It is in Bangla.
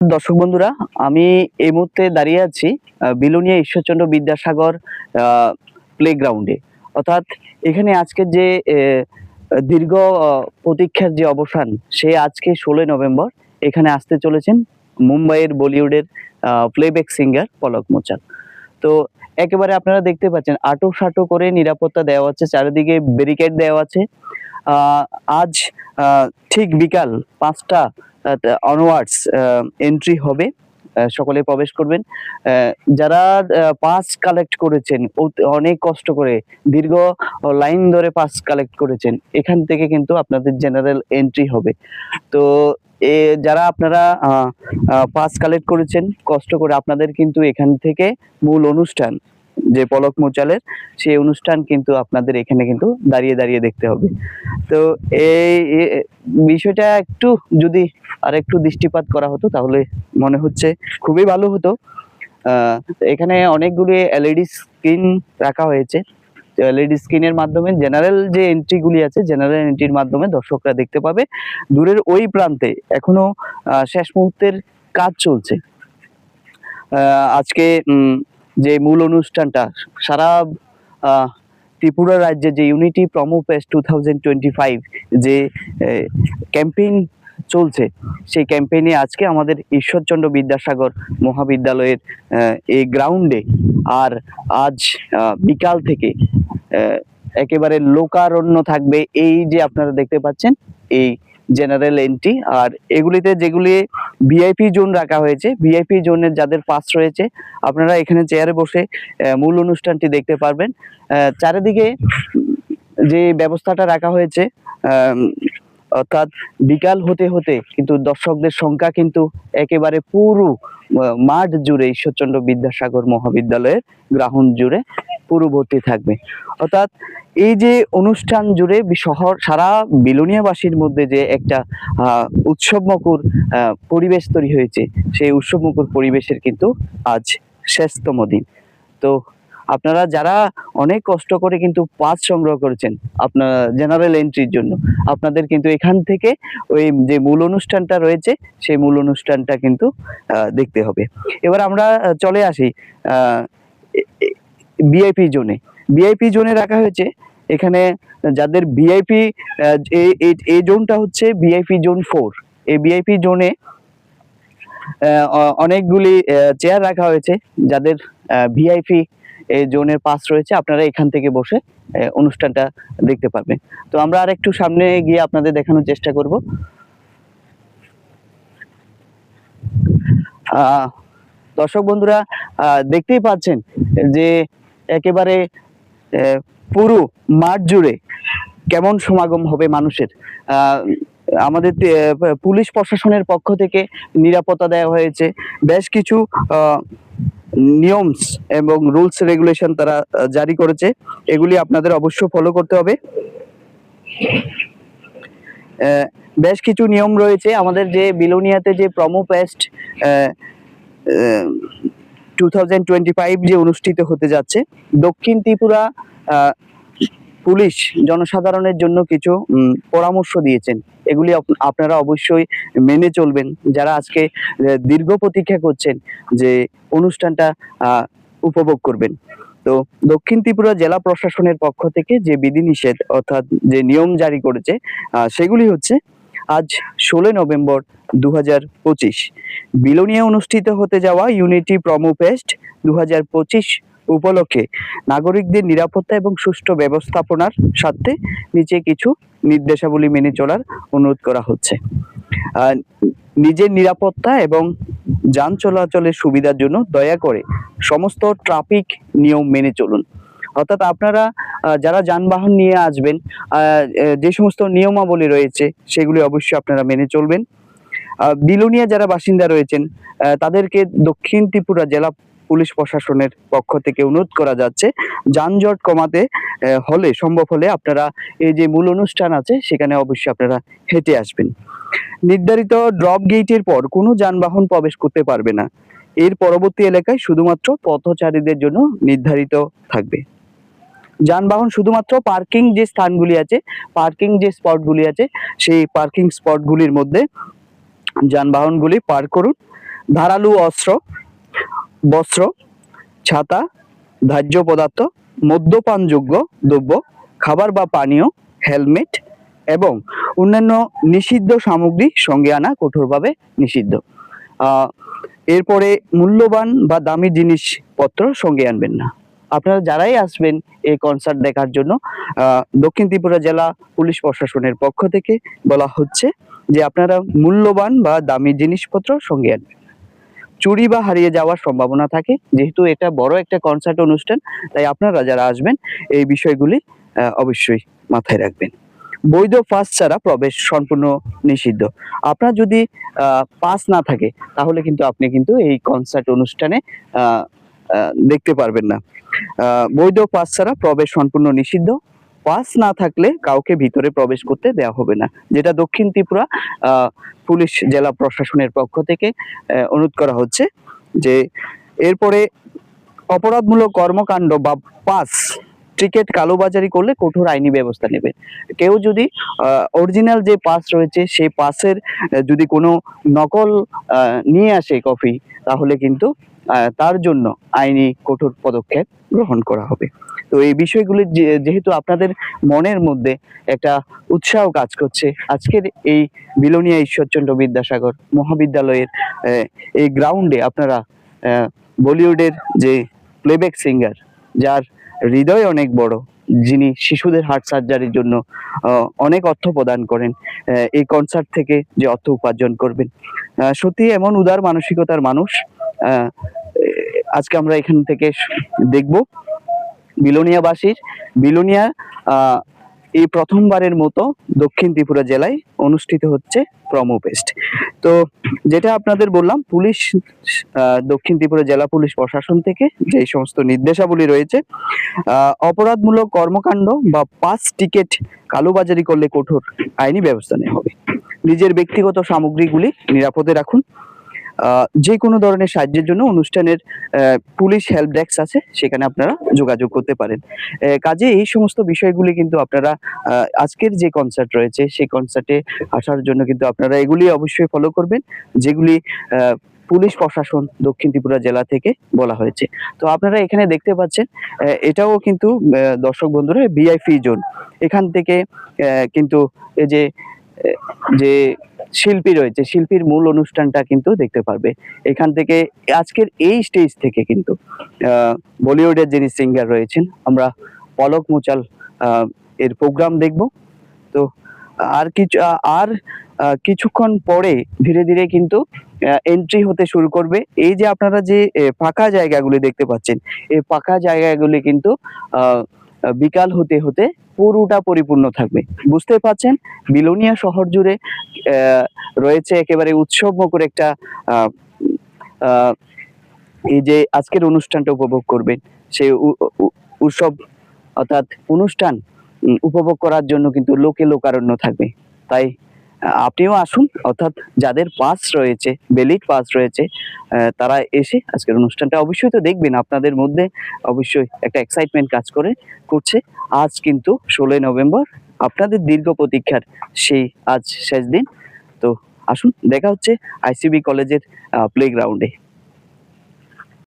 দর্শক বন্ধুরা, আমি এই মুহূর্তে দাঁড়িয়ে আছি বিলোনিয়া ঈশ্বরচন্দ্র বিদ্যাসাগর প্লেগ্রাউন্ডে অর্থাৎ এখানে আজকের যে দীর্ঘ প্রতীক্ষার যে অবসান, সে আজকে ষোলোই নভেম্বর, এখানে আসতে চলেছেন মুম্বাইয়ের বলিউডের প্লেব্যাক সিঙ্গার পলক মোচাল তো একেবারে আপনারা দেখতে পাচ্ছেন আটো সাটো করে নিরাপত্তা দেওয়া আছে চারিদিকে ব্যারিকেড দেওয়া আছে। আজ ঠিক বিকাল পাঁচটা অনওয়ার্ডস এন্ট্রি হবে। সকলে প্রবেশ করবেন। যারা পাস কালেক্ট করেছেন অনেক কষ্ট করে, দীর্ঘ লাইন ধরে পাস কালেক্ট করেছেন, এখান থেকে কিন্তু আপনাদের জেনারেল এন্ট্রি হবে। তো, এ, যারা আপনারা পাস কালেক্ট করেছেন, কষ্ট করে আপনাদের কিন্তু এখান থেকে মূল অনুষ্ঠান যে পলক মোচালের সেই অনুষ্ঠান কিন্তু আপনাদের এখানে কিন্তু দাঁড়িয়ে দাঁড়িয়ে দেখতে হবে। তো এই বিষয়টা একটু যদি আর একটু দৃষ্টিপাত করা হতো তাহলে মনে হচ্ছে খুবই ভালো হতো। এখানে অনেকগুলি এলইডি স্ক্রিন রাখা হয়েছে। এলইডি স্ক্রিনের মাধ্যমে জেনারেল যে এন্ট্রিগুলি আছে, জেনারেল এন্ট্রির মাধ্যমে দর্শকরা দেখতে পাবে। দূরের ওই প্রান্তে এখনও শেষ মুহূর্তের কাজ চলছে। আজকে যে মূল অনুষ্ঠানটা, সারা ত্রিপুরা রাজ্যে যে ইউনিটি প্রমো ফেস্ট টু যে ক্যাম্পেইন চলছে, সেই ক্যাম্পেইনে আজকে আমাদের ঈশ্বরচন্দ্র বিদ্যাসাগর মহাবিদ্যালয়ের এই গ্রাউন্ডে আর আজ বিকাল থেকে একেবারে লোকারণ্য থাকবে এই যে আপনারা দেখতে পাচ্ছেন, এই জেনারেল এন্ট্রি আর এগুলিতে যেগুলি ভিআইপি জোন রাখা হয়েছে ভিআইপি জোনের যাদের পাস রয়েছে, আপনারা এখানে চেয়ারে বসে মূল অনুষ্ঠানটি দেখতে পারবেন। চারিদিকে যে ব্যবস্থাটা রাখা হয়েছে অর্থাৎ বিকাল হতে হতে কিন্তু দর্শকদের সংখ্যা কিন্তু একেবারে পুরো মাঠ জুড়ে ঈশ্বরচন্দ্র বিদ্যাসাগর মহাবিদ্যালয়ের গ্রাউন্ড জুড়ে। পুরো ভর্তি থাকবে। অর্থাৎ এই যে অনুষ্ঠান জুড়ে শহর, সারা বিলোনিয়াবাসীর মধ্যে যে একটা উৎসবমুখর পরিবেশ তৈরি হয়েছে, সেই উৎসবমুখর পরিবেশের কিন্তু আজ শেষতম দিন। তো আপনারা যারা অনেক কষ্ট করে কিন্তু পাস সংগ্রহ করেছেন, আপনার জেনারেল এন্ট্রির জন্য, আপনাদের কিন্তু এখান থেকে ওই যে মূল অনুষ্ঠানটা রয়েছে, সেই মূল অনুষ্ঠানটা কিন্তু দেখতে হবে। এবার আমরা চলে আসি ভিআইপি জোনে ভিআইপি জোনে রাখা হয়েছে। এখানে যাদের ভিআইপি এই জোনটা হচ্ছে ভিআইপি জোন ফোর এই ভিআইপি জোনে অনেকগুলি চেয়ার রাখা হয়েছে। যাদের ভিআইপি জোনের পাস রয়েছে, আপনারা এখান থেকে বসে অনুষ্ঠানটা দেখতে পারবেন। তো আমরা আর একটু সামনে গিয়ে আপনাদের দেখানোর চেষ্টা করব। দর্শক বন্ধুরা দেখতেই পাচ্ছেন যে একেবারে পুরো মাঠ জুড়ে কেমন সমাগম হবে মানুষের? আমাদের পুলিশ প্রশাসনের পক্ষ থেকে নিরাপত্তা দেওয়া হয়েছে। বেশ কিছু নিয়মস এবং রুলস রেগুলেশন তারা জারি করেছে। এগুলি আপনাদের অবশ্য ফলো করতে হবে। বেশ কিছু নিয়ম রয়েছে। আমাদের যে বিলোনিয়াতে যে প্রমো পেস্ট টু যে অনুষ্ঠিত হতে যাচ্ছে, দক্ষিণ ত্রিপুরা পুলিশ জনসাধারণের জন্য কিছু পরামর্শ দিয়েছেন। এগুলি আপনারা অবশ্যই মেনে চলবেন। যারা আজকে দীর্ঘ প্রতীক্ষা করছেন যে অনুষ্ঠানটা উপভোগ করবেন। তো দক্ষিণ ত্রিপুরা জেলা প্রশাসনের পক্ষ থেকে যে বিধিনিষেধ, অর্থাৎ যে নিয়ম জারি করেছে সেগুলি হচ্ছে, আজ ষোলোই নভেম্বর দু হাজার পঁচিশ। বিলোনিয়া অনুষ্ঠিত হতে যাওয়া ইউনিটি প্রমো ফেস্ট দু হাজার পঁচিশ উপলক্ষে নাগরিকদের নিরাপত্তা এবং সুষ্ঠু ব্যবস্থাপনার স্বার্থে নিচে কিছু নির্দেশাবলী মেনে চলার অনুরোধ করা হচ্ছে। নিজের নিরাপত্তা এবং যান চলাচলের সুবিধার জন্য দয়া করে সমস্ত ট্রাফিক নিয়ম মেনে চলুন। অর্থাৎ আপনারা যারা যানবাহন নিয়ে আসবেন যে সমস্ত নিয়মাবলী রয়েছে, সেগুলি অবশ্যই আপনারা মেনে চলবেন। বিলোনিয়া যারা বাসিন্দা রয়েছেন তাদেরকে দক্ষিণ ত্রিপুরা জেলা পুলিশ প্রশাসনের পক্ষ থেকে অনুরোধ করা যাচ্ছে, যানজট কমাতে হলে, সম্ভব হলে আপনারা এই যে মূল অনুষ্ঠান আছে, সেখানে অবশ্যই আপনারা হেঁটে আসবেন। নির্ধারিত ড্রপ গেটের পর কোনো যানবাহন প্রবেশ করতে পারবে না। এর পরবর্তী এলাকায় শুধুমাত্র পথচারীদের জন্য নির্ধারিত থাকবে। যানবাহন শুধুমাত্র পার্কিং যে স্থানগুলি আছে পার্কিং যে স্পটগুলি আছে, সেই পার্কিং স্পটগুলির মধ্যে যানবাহনগুলি পার করুন। ধারালু অস্ত্র, বস্ত্র, ছাতা, ধার্য পদার্থ, মদ্যপানযোগ্য দ্রব্য, খাবার বা পানীয়, হেলমেট এবং অন্যান্য নিষিদ্ধ সামগ্রী সঙ্গে আনা কঠোরভাবে নিষিদ্ধ। এরপরে মূল্যবান বা দামি জিনিসপত্র সঙ্গে আনবেন না। আপনারা যারাই আসবেন এই কনসার্ট দেখার জন্য দক্ষিণ ত্রিপুরা জেলা পুলিশ প্রশাসনের পক্ষ থেকে বলা হচ্ছে যে আপনারা মূল্যবান বা দামি জিনিসপত্র সঙ্গে আনবেন। চুরি বা হারিয়ে যাওয়ার সম্ভাবনা থাকে, যেহেতু এটা বড় একটা কনসার্ট অনুষ্ঠান, তাই আপনারা যারা আসবেন, এই বিষয়গুলি অবশ্যই মাথায় রাখবেন। বৈধ পাস ছাড়া প্রবেশ সম্পূর্ণ নিষিদ্ধ। আপনার যদি পাস না থাকে, তাহলে কিন্তু আপনি কিন্তু এই কনসার্ট অনুষ্ঠানে দেখতে পারবেন না। বৈধ পাস ছাড়া প্রবেশ সম্পূর্ণ নিষিদ্ধ। পাস না থাকলে কাউকে ভিতরে প্রবেশ করতে দেওয়া হবে না। যেটা দক্ষিণ ত্রিপুরা পুলিশ জেলা প্রশাসনের পক্ষ থেকে অনুরোধ করা হচ্ছে যে এরপরে অপরাধমূলক কর্মকাণ্ড বা পাস, টিকিট কালোবাজারি করলে কঠোর আইনি ব্যবস্থা নেবে। কেউ যদি অরিজিনাল যে পাস রয়েছে, সেই পাসের যদি কোনো নকল নিয়ে আসে কপি, তাহলে কিন্তু তার জন্য আইনি কঠোর পদক্ষেপ গ্রহণ করা হবে। তো এই বিষয়গুলি যেহেতু আপনাদের মনের মধ্যে একটা উৎসাহ কাজ করছে, আজকের এই বিলোনিয়া ঈশ্বরচন্দ্র বিদ্যাসাগর মহাবিদ্যালয়ের এই গ্রাউন্ডে আপনারা বলিউডের যে প্লেব্যাক সিঙ্গার যার হৃদয় অনেক বড়, যিনি শিশুদের হার্ট সার্জারির জন্য অনেক অর্থ প্রদান করেন এই কনসার্ট থেকে যে অর্থ উপার্জন করবেন। সত্যি এমন উদার মানসিকতার মানুষ আজকে আমরা এখান থেকে দেখব। বিলোনিয়াবাসীর বিলোনিয়া এই প্রথমবারের মতো দক্ষিণ ত্রিপুরা জেলায় অনুষ্ঠিত হচ্ছে প্রমো ফেস্ট তো যেটা আপনাদের বললাম, পুলিশ দক্ষিণ ত্রিপুরা জেলা পুলিশ প্রশাসন থেকে যে সমস্ত নির্দেশাবলী রয়েছে অপরাধমূলক কর্মকাণ্ড বা পাস টিকিট কালোবাজারি করলে কঠোর আইনি ব্যবস্থা নেওয়া হবে। নিজের ব্যক্তিগত সামগ্রীগুলি নিরাপদে রাখুন। যে কোনো ধরনের সাহায্যের জন্য অনুষ্ঠানের পুলিশ হেল্প ডেস্ক আছে, সেখানে আপনারা যোগাযোগ করতে পারেন। কাজে এই সমস্ত বিষয়গুলি কিন্তু আপনারা আজকের যে কনসার্ট রয়েছে, সেই কনসার্টে আসার জন্য কিন্তু আপনারা এগুলি অবশ্যই ফলো করবেন, যেগুলি পুলিশ প্রশাসন দক্ষিণ ত্রিপুরা জেলা থেকে বলা হয়েছে। তো আপনারা এখানে দেখতে পাচ্ছেন এটাও কিন্তু দর্শক বন্ধুরা ভিআইপি জোন এখান থেকে কিন্তু এই যে যে শিল্পী রয়েছে, শিল্পীর মূল অনুষ্ঠানটা কিন্তু দেখতে পারবে। এখান থেকে, আজকের এই স্টেজ থেকে কিন্তু বলিউডের যিনি সিঙ্গার রয়েছেন, আমরা পলক মুচাল এর প্রোগ্রাম দেখব। তো, আর কিছু, আর কিছুক্ষণ পরে ধীরে ধীরে কিন্তু এন্ট্রি হতে শুরু করবে। এই যে আপনারা যে ফাঁকা জায়গাগুলি দেখতে পাচ্ছেন, এই ফাঁকা জায়গাগুলি কিন্তু বিকাল হতে হতে পুরোটা পরিপূর্ণ থাকবে। বুঝতে পাচ্ছেন বিলোনিয়া শহর জুড়ে রয়েছে একেবারে উৎসব মকর একটা এই যে আজকের অনুষ্ঠানটা উপভোগ করবেন। সেই উৎসব অর্থাৎ অনুষ্ঠান উপভোগ করার জন্য কিন্তু লোকে লোকারণ্য থাকবে। তাই আপনিও আসুন, অর্থাৎ যাদের পাস রয়েছে বেলিট পাস রয়েছে তারা এসে আজকের অনুষ্ঠানটা অবশ্যই তো দেখবেন। আপনাদের মধ্যে অবশ্যই একটা এক্সাইটমেন্ট কাজ করে, করছে। আজ কিন্তু ষোলোই নভেম্বর, আপনাদের দীর্ঘ প্রতীক্ষার সেই আজ শেষ দিন। তো আসুন, দেখা হচ্ছে আইসিবি কলেজের প্লে গ্রাউন্ডে